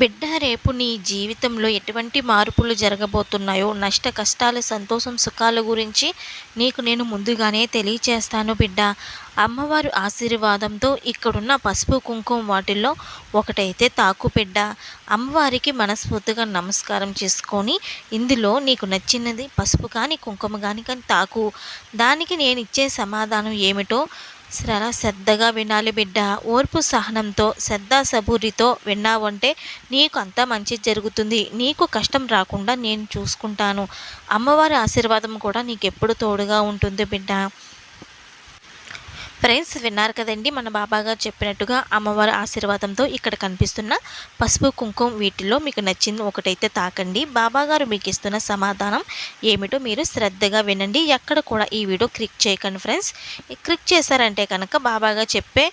బిడ్డ రేపు నీ జీవితంలో ఎటువంటి మార్పులు జరగబోతున్నాయో నష్ట కష్టాలు సంతోషం సుఖాల గురించి నీకు నేను ముందుగానే తెలియచేస్తాను బిడ్డ. అమ్మవారు ఆశీర్వాదంతో ఇక్కడున్న పసుపు కుంకుమ వాటిల్లో ఒకటైతే తాకు బిడ్డ. అమ్మవారికి మనస్ఫూర్తిగా నమస్కారం చేసుకొని ఇందులో నీకు నచ్చినది పసుపు కానీ కుంకుమ కానీ కానీ తాకు. దానికి నేను ఇచ్చే సమాధానం ఏమిటో చాలా శ్రద్ధగా వినాలి బిడ్డ. ఓర్పు సహనంతో శ్రద్ధ సబూరితో విన్నావంటే నీకు అంతా మంచి జరుగుతుంది. నీకు కష్టం రాకుండా నేను చూసుకుంటాను. అమ్మవారి ఆశీర్వాదం కూడా నీకు ఎప్పుడు తోడుగా ఉంటుంది బిడ్డ. ఫ్రెండ్స్ విన్నారు కదండి మన బాబాగారు చెప్పినట్టుగా అమ్మవారి ఆశీర్వాదంతో ఇక్కడ కనిపిస్తున్న పసుపు కుంకుమ వీటిలో మీకు నచ్చింది ఒకటైతే తాకండి. బాబాగారు మీకు ఇస్తున్న సమాధానం ఏమిటో మీరు శ్రద్ధగా వినండి. ఎక్కడ కూడా ఈ వీడియో క్లిక్ చేయకండి ఫ్రెండ్స్. క్లిక్ చేశారంటే కనుక బాబాగా చెప్పే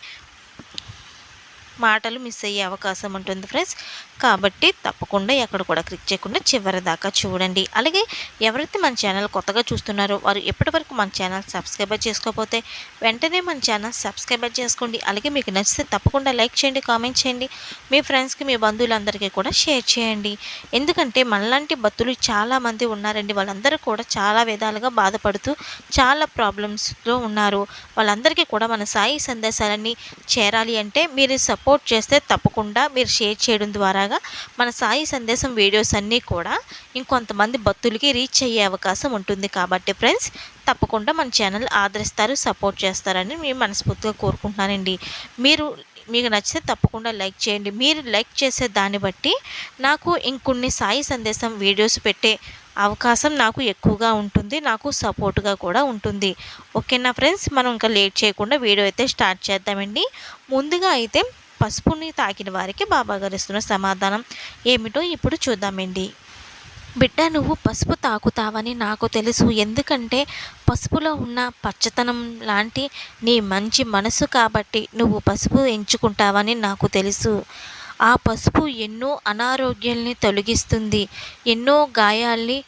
మాటలు మిస్ అయ్యే అవకాశం ఉంటుంది ఫ్రెండ్స్. కాబట్టి తప్పకుండా ఎక్కడ కూడా క్లిక్ చేయకుండా చివరి దాకా చూడండి. అలాగే ఎవరైతే మన ఛానల్ కొత్తగా చూస్తున్నారో వారు ఎప్పటివరకు మన ఛానల్ సబ్స్క్రైబర్ చేసుకోకపోతే వెంటనే మన ఛానల్ సబ్స్క్రైబర్ చేసుకోండి. అలాగే మీకు నచ్చితే తప్పకుండా లైక్ చేయండి కామెంట్ చేయండి. మీ ఫ్రెండ్స్కి మీ బంధువులందరికీ కూడా షేర్ చేయండి. ఎందుకంటే మనలాంటి భక్తులు చాలామంది ఉన్నారండి. వాళ్ళందరూ కూడా చాలా విధాలుగా బాధపడుతూ చాలా ప్రాబ్లమ్స్లో ఉన్నారు. వాళ్ళందరికీ కూడా మన సాయి సందేశాలన్నీ చేరాలి అంటే మీరు సపోర్ట్ సపోర్ట్ చేస్తే తప్పకుండా మీరు షేర్ చేయడం ద్వారాగా మన సాయి సందేశం వీడియోస్ అన్నీ కూడా ఇంకొంతమంది భక్తులకి రీచ్ అయ్యే అవకాశం ఉంటుంది కాబట్టి ఫ్రెండ్స్ తప్పకుండా మన ఛానల్ ఆదరిస్తారు సపోర్ట్ చేస్తారని మేము మనస్ఫూర్తిగా కోరుకుంటున్నానండి. మీరు మీకు నచ్చితే తప్పకుండా లైక్ చేయండి. మీరు లైక్ చేసే దాన్ని బట్టి నాకు ఇంకొన్ని సాయి సందేశం వీడియోస్ పెట్టే అవకాశం నాకు ఎక్కువగా ఉంటుంది నాకు సపోర్ట్గా కూడా ఉంటుంది. ఓకేనా ఫ్రెండ్స్? మనం ఇంకా లేట్ చేయకుండా వీడియో అయితే స్టార్ట్ చేద్దామండి. ముందుగా అయితే పసుపుని తాకిన వారికి బాబాగారు ఇస్తున్న సమాధానం ఏమిటో ఇప్పుడు చూద్దామండి. బిడ్డ నువ్వు పసుపు తాకుతావని నాకు తెలుసు. ఎందుకంటే పసుపులో ఉన్న పచ్చతనం లాంటి నీ మంచి మనసు కాబట్టి నువ్వు పసుపు ఎంచుకుంటావని నాకు తెలుసు. ఆ పసుపు ఎన్నో అనారోగ్యాల్ని తొలగిస్తుంది ఎన్నో గాయాల్ని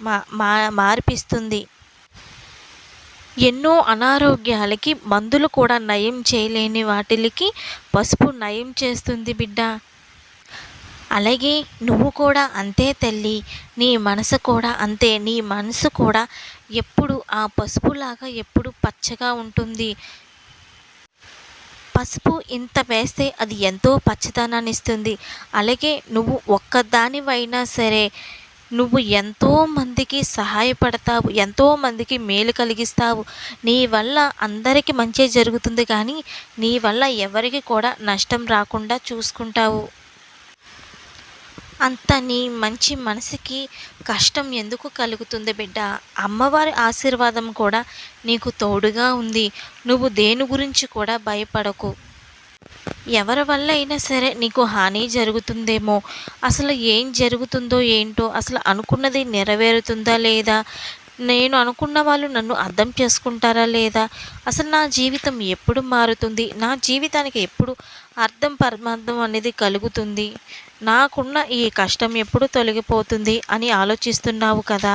మా మార్పిస్తుంది. ఎన్నో అనారోగ్యాలకి మందులు కూడా నయం చేయలేని వాటికి పసుపు నయం చేస్తుంది బిడ్డ. అలాగే నువ్వు కూడా అంతే తల్లి. నీ మనసు కూడా అంతే. నీ మనసు కూడా ఎప్పుడు ఆ పసుపులాగా ఎప్పుడు పచ్చగా ఉంటుంది. పసుపు ఇంత వేస్తే అది ఎంతో పచ్చదనాన్ని ఇస్తుంది. అలాగే నువ్వు ఒక్కదానివైనా సరే నువ్వు ఎంతో మందికి సహాయపడతావు ఎంతో మందికి మేలు కలిగిస్తావు. నీ వల్ల అందరికీ మంచి జరుగుతుంది కానీ నీ వల్ల ఎవరికి కూడా నష్టం రాకుండా చూసుకుంటావు. అంత నీ మంచి మనసుకి కష్టం ఎందుకు కలుగుతుంది బిడ్డ? అమ్మవారి ఆశీర్వాదం కూడా నీకు తోడుగా ఉంది. నువ్వు దేని గురించి కూడా భయపడకు. ఎవరి వల్ల అయినా సరే నీకు హాని జరుగుతుందేమో. అసలు ఏం జరుగుతుందో ఏంటో అసలు అనుకున్నది నెరవేరుతుందా లేదా? నేను అనుకున్న వాళ్ళు నన్ను అర్థం చేసుకుంటారా లేదా? అసలు నా జీవితం ఎప్పుడు మారుతుంది? నా జీవితానికి ఎప్పుడు అర్థం పరమార్థం అనేది కలుగుతుంది? నాకున్న ఈ కష్టం ఎప్పుడు తొలగిపోతుంది అని ఆలోచిస్తున్నావు కదా?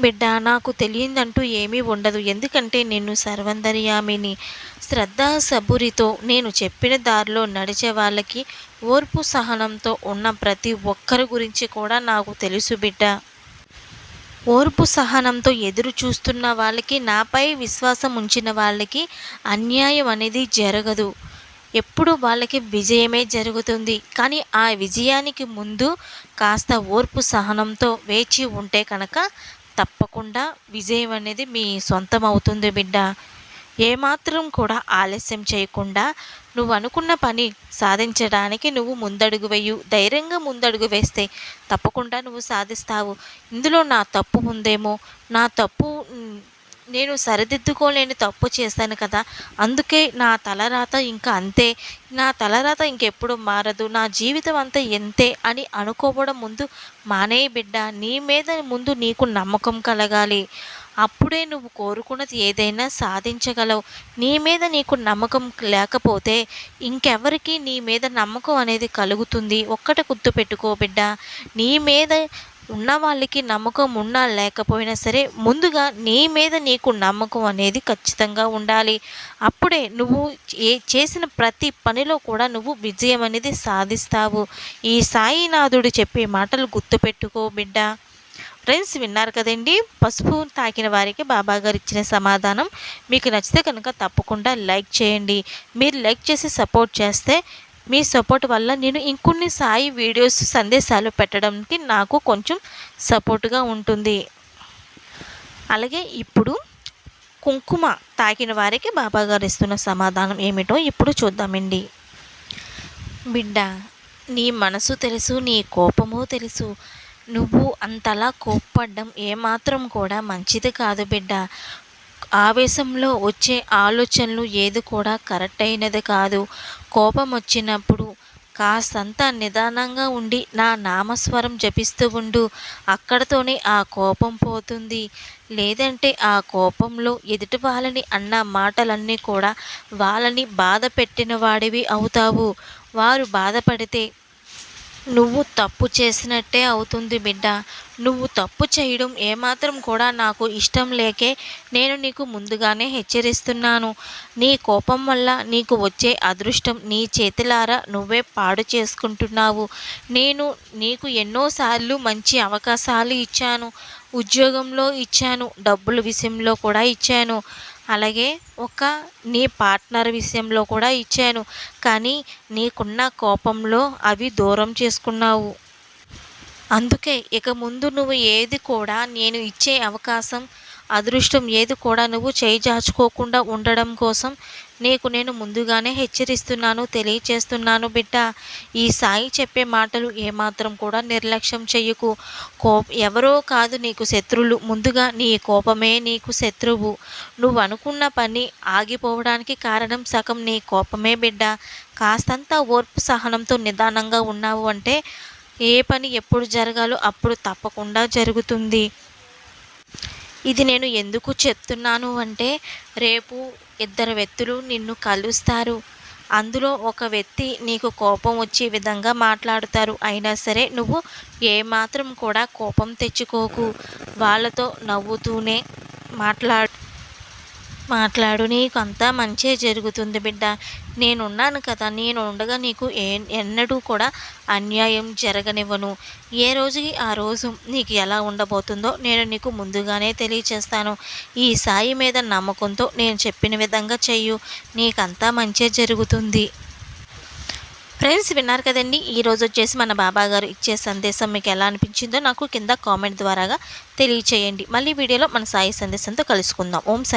బిడ్డ నాకు తెలియందంటూ ఏమీ ఉండదు. ఎందుకంటే నేను సర్వందర్యామిని శ్రద్ధ సబురితో నేను చెప్పిన దారిలో నడిచే వాళ్ళకి ఓర్పు సహనంతో ఉన్న ప్రతి ఒక్కరి గురించి కూడా నాకు తెలుసు బిడ్డ. ఓర్పు సహనంతో ఎదురు చూస్తున్న వాళ్ళకి నాపై విశ్వాసం ఉంచిన వాళ్ళకి అన్యాయం అనేది జరగదు. ఎప్పుడు వాళ్ళకి విజయమే జరుగుతుంది. కానీ ఆ విజయానికి ముందు కాస్త ఓర్పు సహనంతో వేచి ఉంటే కనుక తప్పకుండా విజయం అనేది మీ సొంతం అవుతుంది బిడ్డ. ఏమాత్రం కూడా ఆలస్యం చేయకుండా నువ్వు అనుకున్న పని సాధించడానికి నువ్వు ముందడుగు వేయు. ధైర్యంగా ముందడుగు వేస్తే తప్పకుండా నువ్వు సాధిస్తావు. ఇందులో నా తప్పు ఉందేమో? నా తప్పు నేను సరిదిద్దుకోలేని తప్పు చేశాను కదా అందుకే నా తలరాత ఇంకా అంతే. నా తలరాత ఇంకెప్పుడు మారదు నా జీవితం అంతా ఎంతే అని అనుకోవడం ముందు మానే బిడ్డ నీ మీద ముందు నీకు నమ్మకం కలగాలి. అప్పుడే నువ్వు కోరుకున్నది ఏదైనా సాధించగలవు. నీ మీద నీకు నమ్మకం లేకపోతే ఇంకెవరికి నీ మీద నమ్మకం అనేది కలుగుతుంది. ఒక్కట గుర్తు పెట్టుకో బిడ్డ. నీ మీద ఉన్న వాళ్ళకి నమ్మకం ఉన్నా లేకపోయినా సరే ముందుగా నీ మీద నీకు నమ్మకం అనేది ఖచ్చితంగా ఉండాలి. అప్పుడే నువ్వు ఏ చేసిన ప్రతి పనిలో కూడా నువ్వు విజయం అనేది సాధిస్తావు. ఈ సాయినాథుడు చెప్పే మాటలు గుర్తుపెట్టుకో బిడ్డ. ఫ్రెండ్స్ విన్నారు కదండి? పసుపు తాకిన వారికి బాబాగారు ఇచ్చిన సమాధానం. మీకు నచ్చితే కనుక తప్పకుండా లైక్ చేయండి. మీరు లైక్ చేసి సపోర్ట్ చేస్తే మీ సపోర్ట్ వల్ల నేను ఇంకొన్ని సాయి వీడియోస్ సందేశాలు పెట్టడానికి నాకు కొంచెం సపోర్ట్గా ఉంటుంది. అలాగే ఇప్పుడు కుంకుమ తాకిన వారికి బాబాగారు ఇస్తున్న సమాధానం ఏమిటో ఇప్పుడు చూద్దామండి. బిడ్డ నీ మనసు తెలుసు నీ కోపము తెలుసు. నువ్వు అంతలా కోప్పడ్డం ఏమాత్రం కూడా మంచిది కాదు బిడ్డ. ఆవేశంలో వచ్చే ఆలోచనలు ఏది కూడా కరెక్ట్ అయినది కాదు. కోపం వచ్చినప్పుడు కాస్తంత నిదానంగా ఉండి నా నామస్వరం జపిస్తూ ఉండు. అక్కడతోనే ఆ కోపం పోతుంది. లేదంటే ఆ కోపంలో ఎదుటి వాళ్ళని అన్న మాటలన్నీ కూడా వాళ్ళని బాధ పెట్టిన వాడివి అవుతావు. వారు బాధపడితే నువ్వు తప్పు చేసినట్టే అవుతుంది బిడ్డ. నువ్వు తప్పు చేయడం ఏమాత్రం కూడా నాకు ఇష్టం లేకే నేను నీకు ముందుగానే హెచ్చరిస్తున్నాను. నీ కోపం వల్ల నీకు వచ్చే అదృష్టం నీ చేతిలారా నువ్వే పాడు చేసుకుంటున్నావు. నేను నీకు ఎన్నోసార్లు మంచి అవకాశాలు ఇచ్చాను. ఉద్యోగంలో ఇచ్చాను. డబ్బుల విషయంలో కూడా ఇచ్చాను. అలాగే ఒక నీ పార్ట్నర్ విషయంలో కూడా ఇచ్చాను. కానీ నీకున్న కోపంలో అవి దూరం చేసుకున్నావు. అందుకే ఇక ముందు నువ్వు ఏది కూడా నేను ఇచ్చే అవకాశం అదృష్టం ఏది కూడా నువ్వు చేజాచుకోకుండా ఉండడం కోసం నీకు నేను ముందుగానే హెచ్చరిస్తున్నాను తెలియచేస్తున్నాను బిడ్డ. ఈ సాయి చెప్పే మాటలు ఏమాత్రం కూడా నిర్లక్ష్యం చెయ్యకు. కో ఎవరో కాదు నీకు శత్రులు. ముందుగా నీ కోపమే నీకు శత్రువు. నువ్వు అనుకున్న పని ఆగిపోవడానికి కారణం సగం నీ కోపమే బిడ్డ. కాస్తంత ఓర్పు సహనంతో నిదానంగా ఉన్నావు అంటే ఏ పని ఎప్పుడు జరగాలో అప్పుడు తప్పకుండా జరుగుతుంది. ఇది నేను ఎందుకు చెప్తున్నాను అంటే రేపు ఇద్దరు వ్యక్తులు నిన్ను కలుస్తారు. అందులో ఒక వ్యక్తి నీకు కోపం వచ్చే విధంగా మాట్లాడుతారు. అయినా సరే నువ్వు ఏమాత్రం కూడా కోపం తెచ్చుకోకు. వాళ్ళతో నవ్వుతూనే మాట్లాడు మాట్లాడు నీకు అంతా మంచే జరుగుతుంది బిడ్డ. నేనున్నాను కదా నేను ఉండగా నీకు ఏ ఎన్నడూ కూడా అన్యాయం జరగనివ్వను. ఏ రోజుకి ఆ రోజు నీకు ఎలా ఉండబోతుందో నేను నీకు ముందుగానే తెలియచేస్తాను. ఈ సాయి మీద నమ్మకంతో నేను చెప్పిన విధంగా చెయ్యు. నీకంతా మంచే జరుగుతుంది. ఫ్రెండ్స్ విన్నారు కదండి? ఈరోజు వచ్చేసి మన బాబా గారు ఇచ్చే సందేశం మీకు ఎలా అనిపించిందో నాకు కింద కామెంట్ ద్వారాగా తెలియచేయండి. మళ్ళీ వీడియోలో మన సాయి సందేశంతో కలుసుకుందాం. ఓం సాయి.